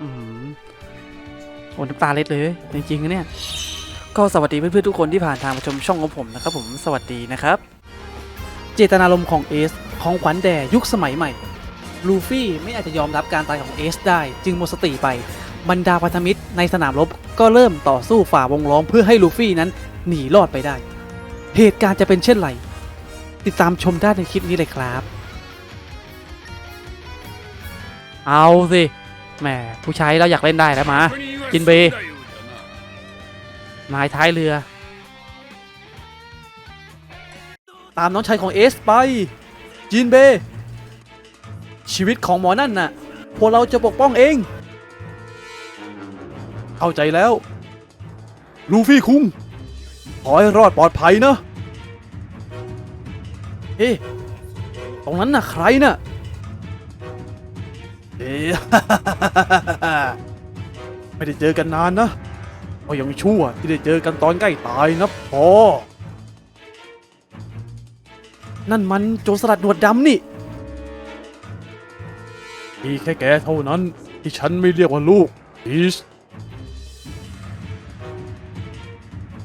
อืมโอ้น้ำตาเล็ดเลย จริงๆนะเนี่ย ก็สวัสดีเพื่อนๆทุกคนที่ผ่านทางมาชมช่องของผมนะครับ ผมสวัสดีนะครับ เจตนารมณ์ของเอสของขวัญแด่ยุคสมัยใหม่ ลูฟี่ไม่อาจจะยอมรับการตายของเอสได้ จึงหมดสติไป บรรดาพันธมิตรในสนามรบก็เริ่มต่อสู้ฝ่าวงล้อมเพื่อให้ลูฟี่นั้นหนีรอดไปได้ เหตุการณ์จะเป็นเช่นไร ติดตามชมได้ในคลิปนี้เลยครับ เอาสิ แหมผู้ชายเราอยากเล่นได้แล้วมาจินเบนายท้ายเรือ ตามน้องชายของเอสไป จินเบ ชีวิตของหมอนั่นน่ะ พวกเราจะปกป้องเอง เข้าใจแล้ว ลูฟี่คุง ขอให้รอดปลอดภัยนะ เอ๊ะ ตรงนั้นน่ะใครน่ะเอ๊ะ ไม่ได้เจอกันนานนะก็ยังชั่วที่ได้เจอกันตอนใกล้ตายนะพ่อ นั่นมันโจรสลัดหนวดดำนี่มีแค่แกเท่านั้นที่ฉันไม่เรียกว่าลูกอีส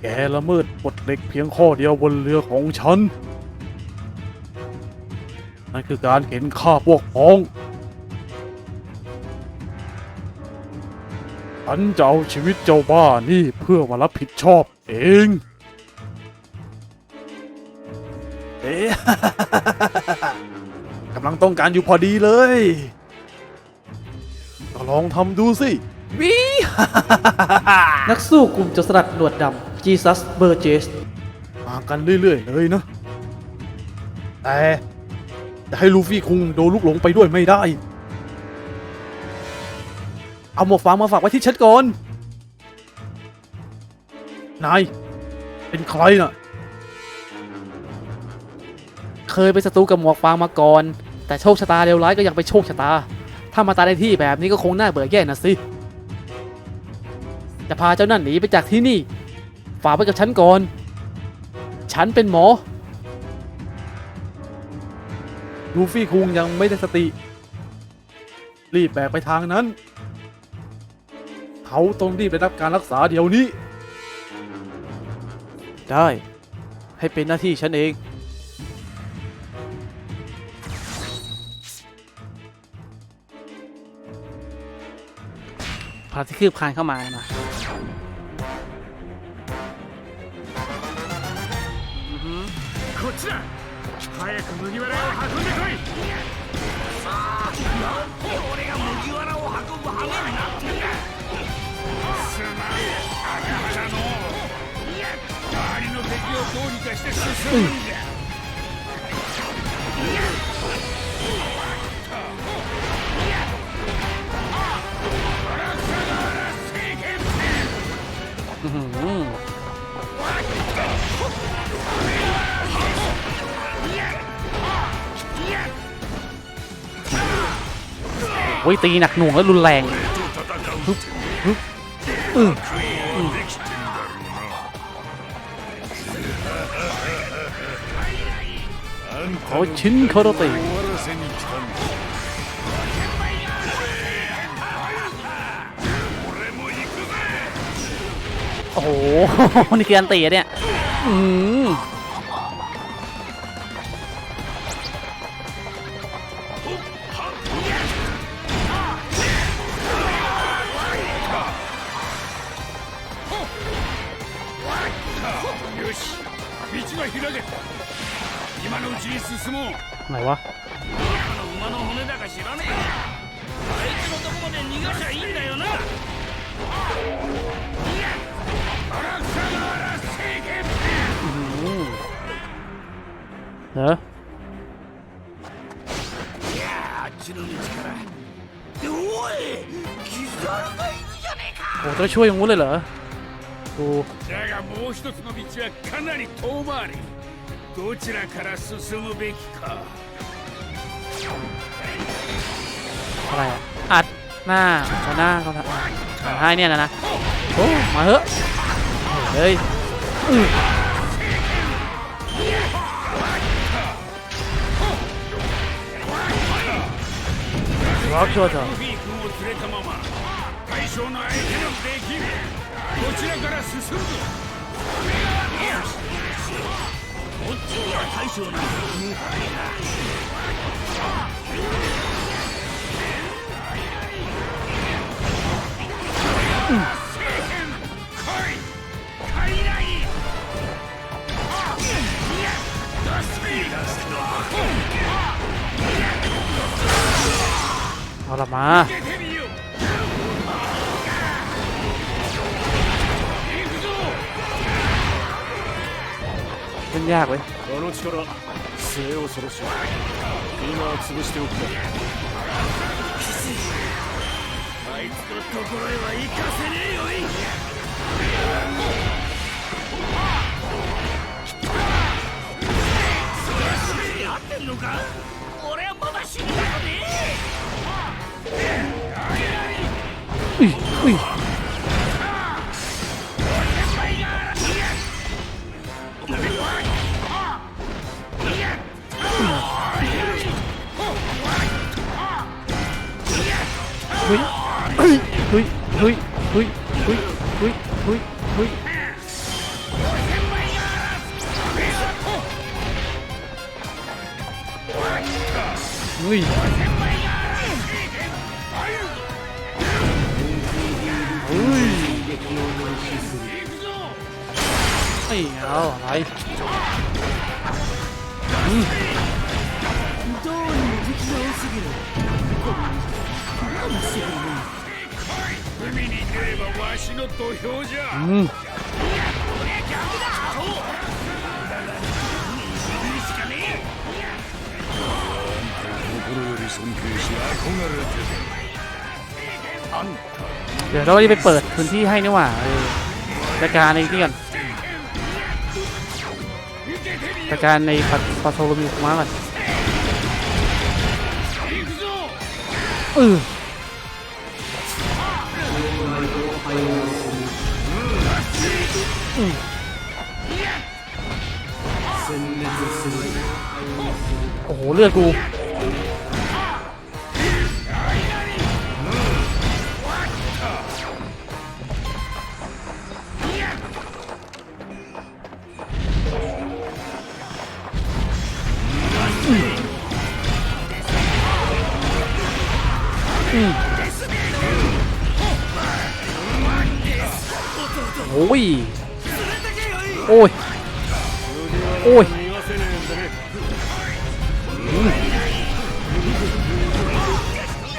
แกละเมิดกฎเหล็กเพียงข้อเดียวบนเรือของฉัน นั่นคือการเห็นค่าพวกพ้อง ฉันจะเอาชีวิตเจ้าบ้านี่เพื่อมารับผิดชอบเอง เอ๊ะ กำลังต้องการอยู่พอดีเลยก็ลองทำดูสิ วิ นักสู้กลุ่มโจรสลัดหนวดดำ Jesus Burgess มากันเรื่อยๆเลยนะ แต่จะให้ลูฟี่คุงโดนลูกหลงไปด้วยไม่ได้ เอาหมวกฟางมาฝากไว้ที่ฉันก่อน นาย เป็นใครน่ะ เคยเป็นศัตรูกับหมวกฟางมาก่อน แต่โชคชะตาเลวร้ายก็ยังเป็นโชคชะตา ถ้ามาตายในที่แบบนี้ก็คงน่าเบื่อแย่นะสิ จะพาเจ้านั่นหนีไปจากที่นี่ ฝากไว้กับฉันก่อน ฉันเป็นหมอ ลูฟี่คุงยังไม่ได้สติ รีบแบกไปทางนั้น เขาต้องรีบได้รับการรักษาเดี๋ยวนี้ ได้ ให้เป็นหน้าที่ฉันเอง พาที่คืบคลานเข้ามานะอือหือ こっちだ早く麦わらを運んでこい俺が麦わらを運ぶ羽目にな りの敵をどうにかして進むんじゃ、 อื้อหือโอ้ยตีหนักหน่วงและรุนแรงฮึบฮึบอื้ออื้อ ขอชิ้นคาราเต้โอ้โหนี่คืออันตีอะเนี่ย อืม よな荒草原聖剣 อืมเหรอ いやあっちの道からでおい傷あるがいるじゃねえか โอ้จะช่วยอย่างงู้นเลยเหรอดู だがもう一つの道はかなり遠回り どちらから進むべきか อะไรอะอัดหน้าชนหน้าเขาทำให้เนี่ยนะนะ โอ้มาเถอะเฮ้ยอื้อรักชัวร์เถอะ ルフィ君を連れたまま 大将の相手のできるこちらから進むぞ こっちには大将なん。だ無敗だ、うん。เอาละมา เล่นยากเว้ย あの力末恐ろしい今は潰しておくかあいつのところへは行かせねえよい合ってんのか俺はまだ死んだよね อุ้ยอุ้ยเ ฮ้ยเฮ้ยเฮ้ยเฮ้ยเฮ้ยเฮ้ยเฮ้ยเฮ้ยเฮ้ยเฮ้ยเฮ้ยไม่ 海に出ればわしの土俵じゃ อืม 心より尊敬し憧れてあんた เดี๋ยวเราจะไปเปิดพื้นที่ให้นี่หว่าเออจัดการในนี่ก่อนจัดการในปัสปัสโซโลมิวมาก่อน 行くぞ เออ โอ้โห เลือดกู โอ้ย โอ้ย โอ้ย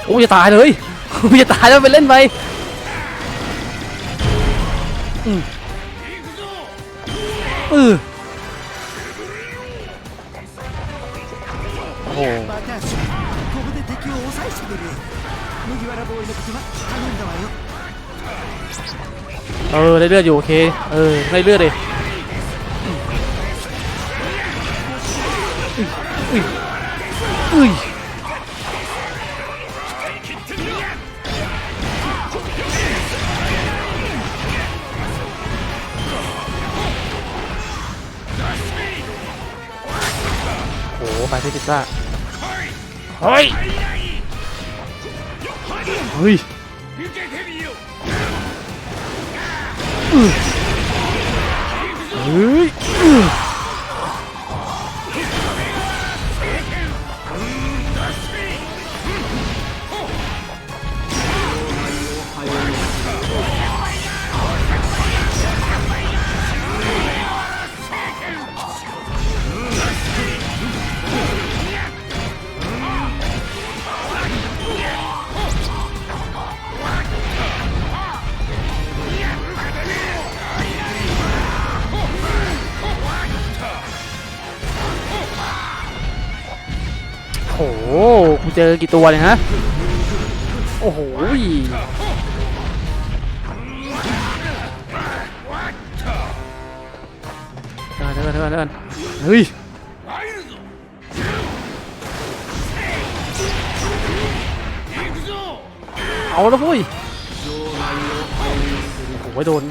โอ้ยจะตายเลยโอ้ะตายแล้วไปเล่นไปเออโอ้โหเออได้เลือดอยู่โอเค เออได้เลือดเลย 出てさはい。はい。う。うう โหกูเจอกี่ตัวเลยฮะ โอ้โหเดินเดินเดินเฮ้ยเอาแล้วพุ้ยโอ้ยโดน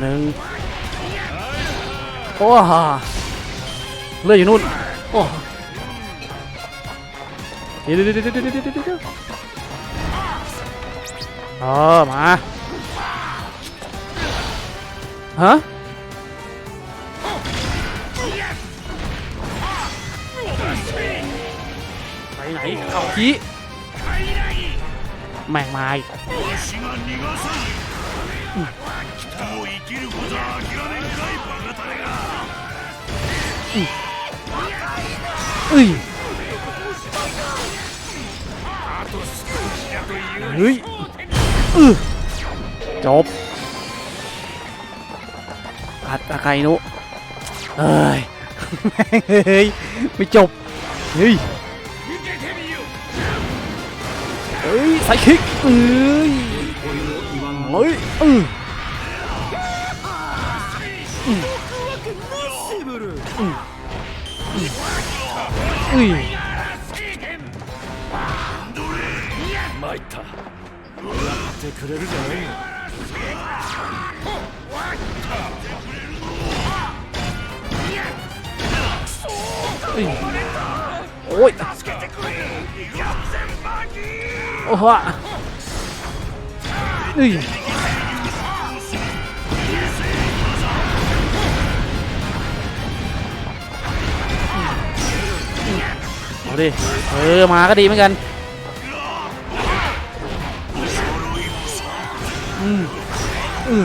หนึ่ง โอ้ฮะเลือดอยู่นู่น โอ้เดี๋ยวเดี๋ยวเดี๋ยวเดี๋ยวเดี๋เออมา ฮะ ไปไหนเข้าขี้แม่งมาอีก もう生きることは諦めんかいバカタレが เอ้ย あと少しだという เฮ้ยอื้อจบอัดอาไคนุเอ้ย แม่งเฮ้ย ไม่จบ เฮ้ย 受けてみよ เอ้ยใส่คิกเอ้ย もうん。うん。うん。うん。うん。参ったやってくれるじゃないのおいおはうい เอดิ เออ มาก็ดีเหมือนกัน อืมอืม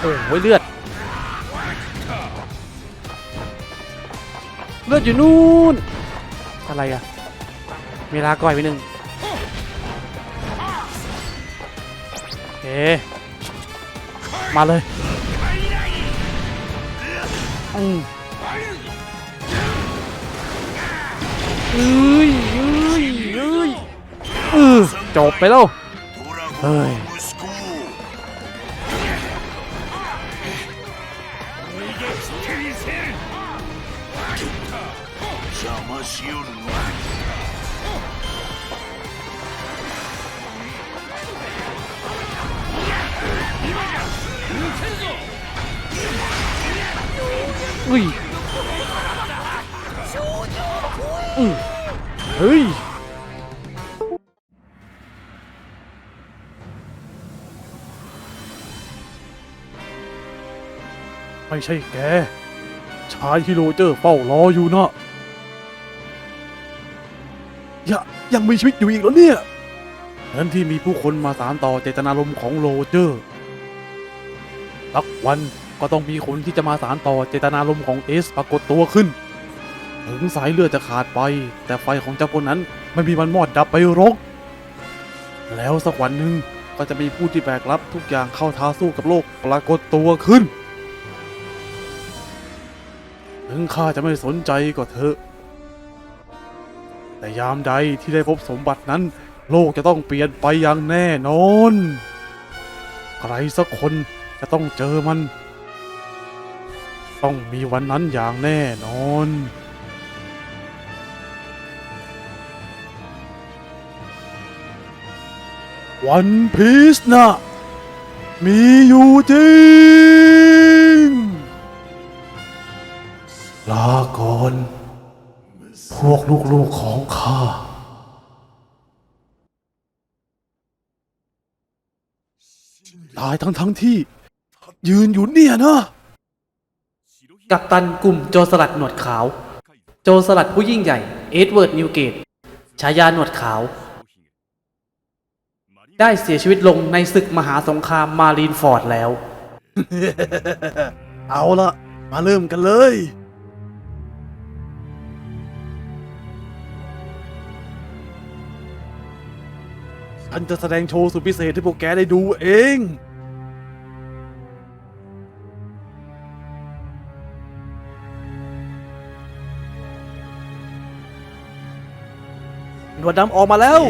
โอ้เลือด เลือดอยู่นู่น อะไรอะเวลาก่อยไปหนึ่งโอเค มาเลยอืมเฮ้ยเฮ้ยเฮ้ยเออจบไปแล้วเฮ้ย อุ้ยอือเฮ้ยไม่ใช่แก ชายที่โรเจอร์เฝ้ารออยู่นะยังยังมีชีวิตอยู่อีกเหรอเนี่ยนั้นที่มีผู้คนมาสารต่อเจตนารมณ์ของโรเจอร์สักวัน ก็ต้องมีคนที่จะมาสารต่อเจตนารมณ์ของเอสปรากฏตัวขึ้น ถึงสายเลือดจะขาดไป แต่ไฟของเจ้าคนนั้นไม่มีวันมอดดับไปหรอกแล้วสักวันหนึ่งก็จะมีผู้ที่แบกรับทุกอย่างเข้าท้าสู้กับโลกปรากฏตัวขึ้น ถึงข้าจะไม่สนใจก็เถอะ แต่ยามใดที่ได้พบสมบัตินั้น โลกจะต้องเปลี่ยนไปอย่างแน่นอน ใครสักคนจะต้องเจอมัน ต้องมีวันนั้นอย่างแน่นอนวันพีซนะมีอยู่จริง ลาก่อน พวกลูกๆของข้า ตายทั้งทั้งที่ ยืนอยู่เนี่ยนะ กับตันกลุ่มโจรสลัดหนวดขาว โจรสลัดผู้ยิ่งใหญ่เอ็ดเวิร์ดนิวเกตฉายาหนวดขาว ได้เสียชีวิตลงในศึกมหาสงครามมารีนฟอร์ดแล้ว เอาละมาเริ่มกันเลย ฉันจะแสดงโชว์สุดพิเศษให้พวกแกได้ดูเอง วดดำออกมาแล้ว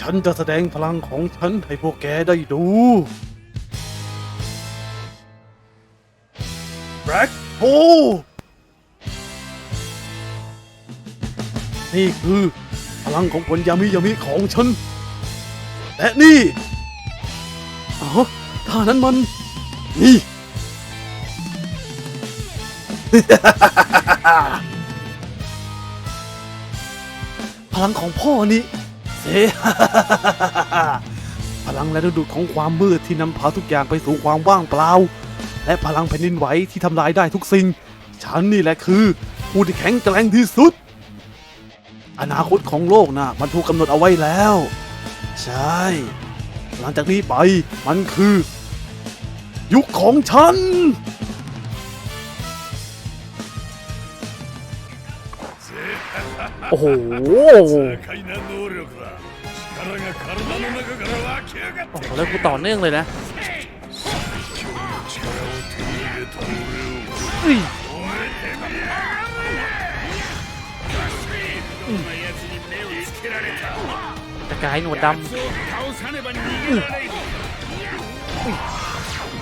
ฉันจะแสดงพลังของฉันให้พวกแกได้ดูแบล็กโฮนี่คือพลังของผลยามิยามิของฉัน และนี่อ๋อท่านั้นมัน นี่ พลังของพ่อนี่เซ พลังและฤดูของความมืดที่นำพาทุกอย่างไปสู่ความว่างเปล่า และพลังแผ่นดินไหวที่ทำลายได้ทุกสิ่ง ฉันนี่แหละคือผู้ที่แข็งแกร่งที่สุด อนาคตของโลกนะมันถูกกำหนดเอาไว้แล้ว ใช่ หลังจากนี้ไปมันคือ ยุคของฉัน โอ้โหโอ้โหแล้วกูต่อเนื่องเลยนะอุ้ยตะกายหนวดดำ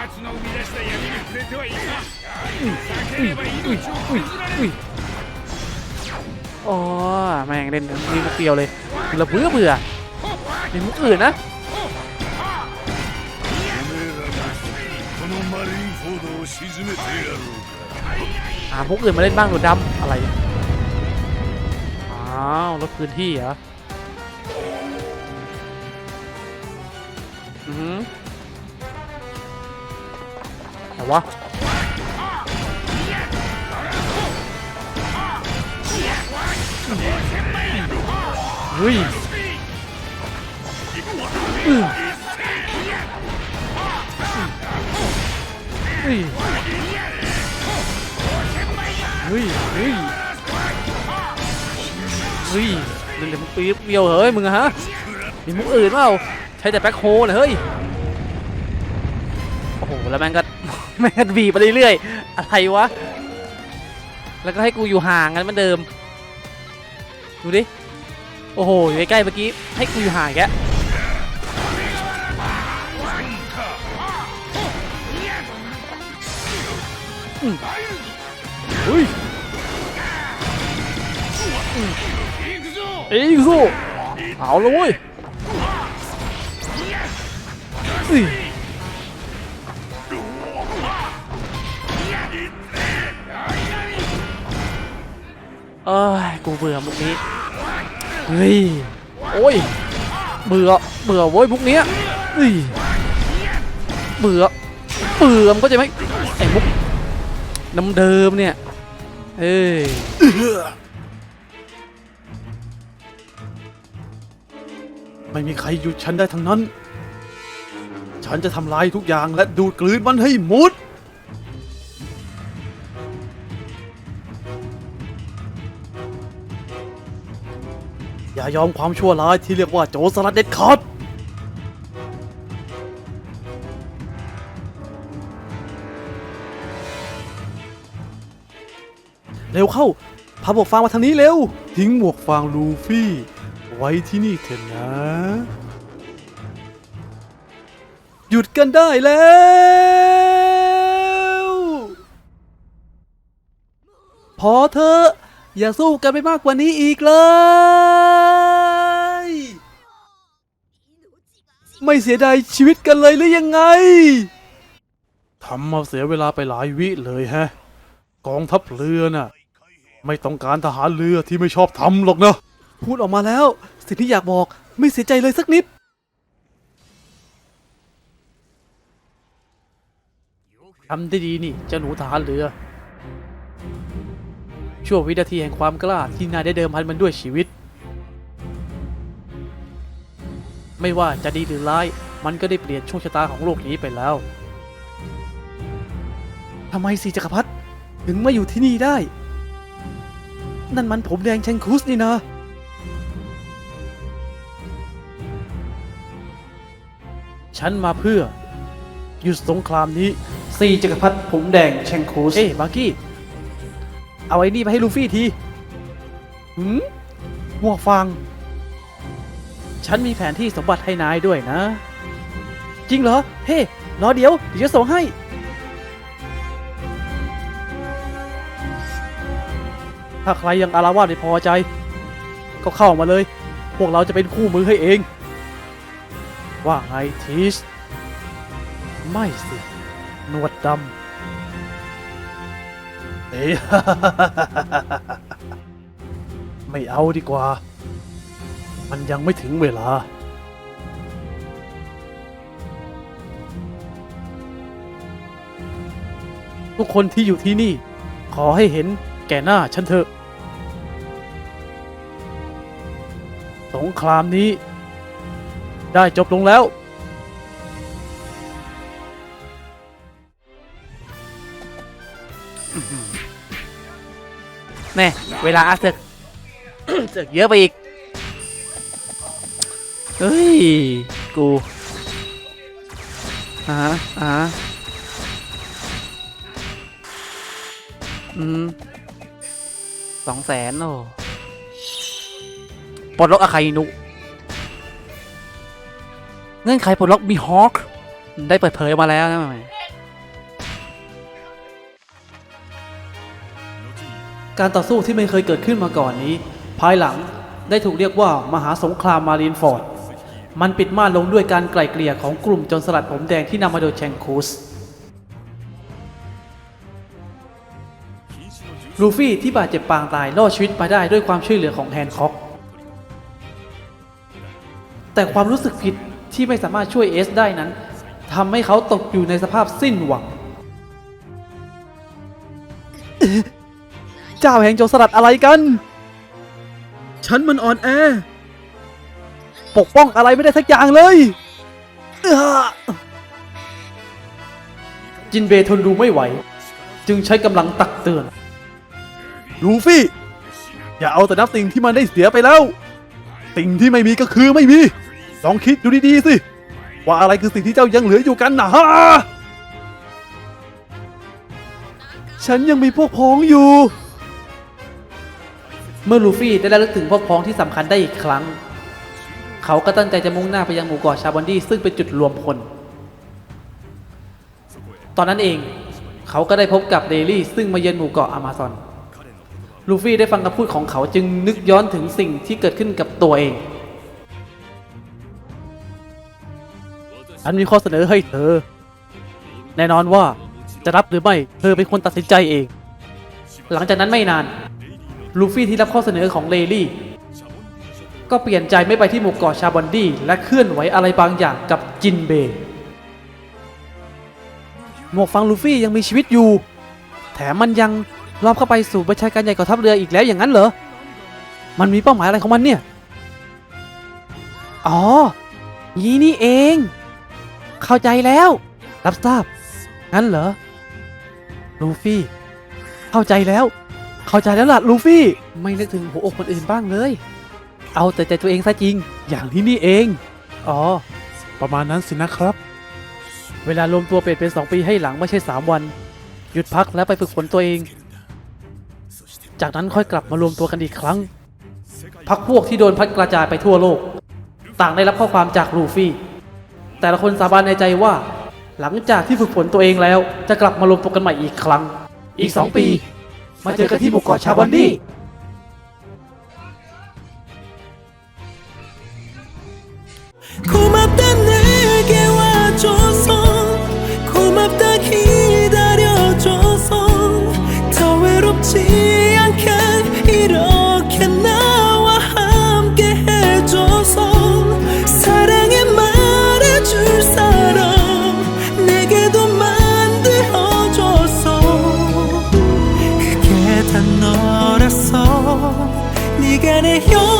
奴の生み出した闇に触れてはいかん避ければ命を อุ้ย 削ら อุ้ย れ อุ้ る ยอ๋อแม่งเล่นมีมุกเดียวเลยเราเบื่อเบื่อมีมุกอื่นนะ おめえらがこのマリンフォードを沈めてやろうか หามุกอื่นมาเล่นบ้างหนวดดำอะไรอ้าวลดพื้นที่เหรออือหือ แต่ว่าเฮ้ยอื้อเฮ้ยเฮ้ยเฮ้ยเฮ้ยเล่นแต่มุกปี๊บเดียวเฮ้ยมึงฮะมีมุกอื่นเปล่าใช้แต่แบ็คโฮนะเฮ้ยโอ้โหแล้วแม่งก็ แม่งบีไปเรื่อยๆอะไรวะ แล้วก็ให้กูอยู่ห่างกันเหมือนเดิม ดูดิ โอ้โหอยู่ใกล้ๆเมื่อกี้ ให้กูอยู่ห่างแกอุ้ยเอ้ยสู้เอาเลยเว้ย เอ้ยเอ้ยกูเบื่อมุกนี้เฮ้ยโอ้ยเบื่อเบื่อเว้ยมุกเนี้ยเฮ้ยเบื่อเบื่อมันก็จะไม่ไอ้มุกน้ำเดิมเนี่ยเอ้ยไม่มีใครหยุดฉันได้ทั้งนั้น ฉันจะทำลายทุกอย่างและดูดกลืนมันให้หมด อย่ายอมความชั่วร้ายที่เรียกว่าโจรสลัดเด็ดขาดเร็วเข้าพาหมวกฟางมาทางนี้เร็ว ทิ้งหมวกฟางลูฟี่ ไว้ที่นี่เถอะนะ หยุดกันได้แล้ว พอเถอะ อย่าสู้กันไปมากกว่านี้อีกเลย ไม่เสียดายชีวิตกันเลยหรือยังไงทำมาเสียเวลาไปหลายวิเลยแฮะ กองทัพเรือน่ะ ไม่ต้องการทหารเรือที่ไม่ชอบทำหรอกนะ พูดออกมาแล้ว สิ่งที่อยากบอกไม่เสียใจเลยสักนิด ทำได้ดีนี่เจ้าหนูทหารเรือช่วงวินาทีแห่งความกล้าที่นายได้เดิมพันมันด้วยชีวิต ไม่ว่าจะดีหรือร้าย มันก็ได้เปลี่ยนโชคชะตาของโลกนี้ไปแล้วทำไมสีจักรพรรดิถึงมาอยู่ที่นี่ได้ นั่นมันผมแดงเชงคุสนี่นะอฉันมาเพื่อ หยุดสงครามนี้สี่จักรพรรดิผมแดงแชงคูสเอ้บาร์กี้ เอาไอ้นี่ไปให้ลูฟี่ทีหืมหมวกฟาง ฉันมีแผนที่สมบัติให้นายด้วยนะ จริงเหรอ เฮ้รอเดี๋ยวเดี๋ยวจะส่งให้ ถ้าใครยังอารวาสไม่พอใจ ก็เข้ามาเลย พวกเราจะเป็นคู่มือให้เอง ว่าไงทีชไม่สิหนวดดำเอ๊ะไม่เอาดีกว่า มันยังไม่ถึงเวลา ทุกคนที่อยู่ที่นี่ ขอให้เห็นแก่หน้าฉันเถอะ สงครามนี้ ได้จบลงแล้วแน่เวลาอาเซก เสกเยอะไปอีก เฮ้ย กูอ่าฮะอ่าฮะอืมสองแสนโอ้ปลดล็อกอาคาอินุ เงื่อนไขปลดล็อกบีฮอคได้เปิดเผยมาแล้วนะแหมการต่อสู้ที่ไม่เคยเกิดขึ้นมาก่อนนี้ ภายหลังได้ถูกเรียกว่ามหาสงครามมารีนฟอร์ด มันปิดม่านลงด้วยการไกล่เกลี่ยของกลุ่มโจนสลัดผมแดงที่นำมาโดยแชงคูสลูฟี่ที่บาดเจ็บปางตายรอดชีวิตมาได้ด้วยความช่วยเหลือของแฮนค็อก แต่ความรู้สึกผิดที่ไม่สามารถช่วยเอสได้นั้นทำให้เขาตกอยู่ในสภาพสิ้นหวัง เจ้าแห่งโจรสลัดอะไรกัน ฉันมันอ่อนแอ ปกป้องอะไรไม่ได้สักอย่างเลยเอื้อจินเบย์ทนดูไม่ไหว จึงใช้กำลังตักเตือน ลูฟี่ อย่าเอาแต่นับสิ่งที่มันได้เสียไปแล้ว สิ่งที่ไม่มีก็คือไม่มี ลองคิดดูดีๆสิ ว่าอะไรคือสิ่งที่เจ้ายังเหลืออยู่กันนะฮะ ฉันยังมีพวกพ้องอยู่ เมื่อลูฟี่ได้ระลึกถึงพวกพ้องที่สำคัญได้อีกครั้ง เขาก็ตั้งใจจะมุ่งหน้าไปยังหมู่เกาะชาบอนดี้ซึ่งเป็นจุดรวมพล ตอนนั้นเองเขาก็ได้พบกับเดลี่ซึ่งมาเยือนหมู่เกาะอามาซอน ลูฟี่ได้ฟังคำพูดของเขาจึงนึกย้อนถึงสิ่งที่เกิดขึ้นกับตัวเอง ฉันมีข้อเสนอให้เธอ แน่นอนว่าจะรับหรือไม่เธอเป็นคนตัดสินใจเอง หลังจากนั้นไม่นาน ลูฟี่ที่รับข้อเสนอของเลลี่ ก็เปลี่ยนใจไม่ไปที่หมู่เกาะชาบอนดี้และเคลื่อนไหวอะไรบางอย่างกับจินเบย์หมวกฟังลูฟี่ยังมีชีวิตอยู่ แถมมันยังรอบเข้าไปสู่ประชาการใหญ่กองทัพเรืออีกแล้วอย่างนั้นเหรอ มันมีเป้าหมายอะไรของมันเนี่ย อ๋องี้นี่เอง เข้าใจแล้ว รับทราบ งั้นเหรอ ลูฟี่ เข้าใจแล้ว เข้าใจแล้วล่ะลูฟี่ ไม่นึกถึงหัวอกคนอื่นบ้างเลย เอาแต่ใจตัวเองซะจริง อย่างที่นี่เอง อ๋อ ประมาณนั้นสินะครับ เวลารวมตัวเปลี่ยนเป็น 2 ปีให้หลังไม่ใช่ 3 วัน หยุดพักแล้วไปฝึกฝนตัวเอง จากนั้นค่อยกลับมารวมตัวกันอีกครั้ง พักพวกที่โดนพัดกระจายไปทั่วโลก ต่างได้รับข้อความจากลูฟี่ แต่ละคนสาบานในใจว่า หลังจากที่ฝึกฝนตัวเองแล้ว จะกลับมารวมตัวกันใหม่อีกครั้ง อีก 2 ปี มาเจอกันที่หมู่เกาะชาบอนดี้ 네가 내 여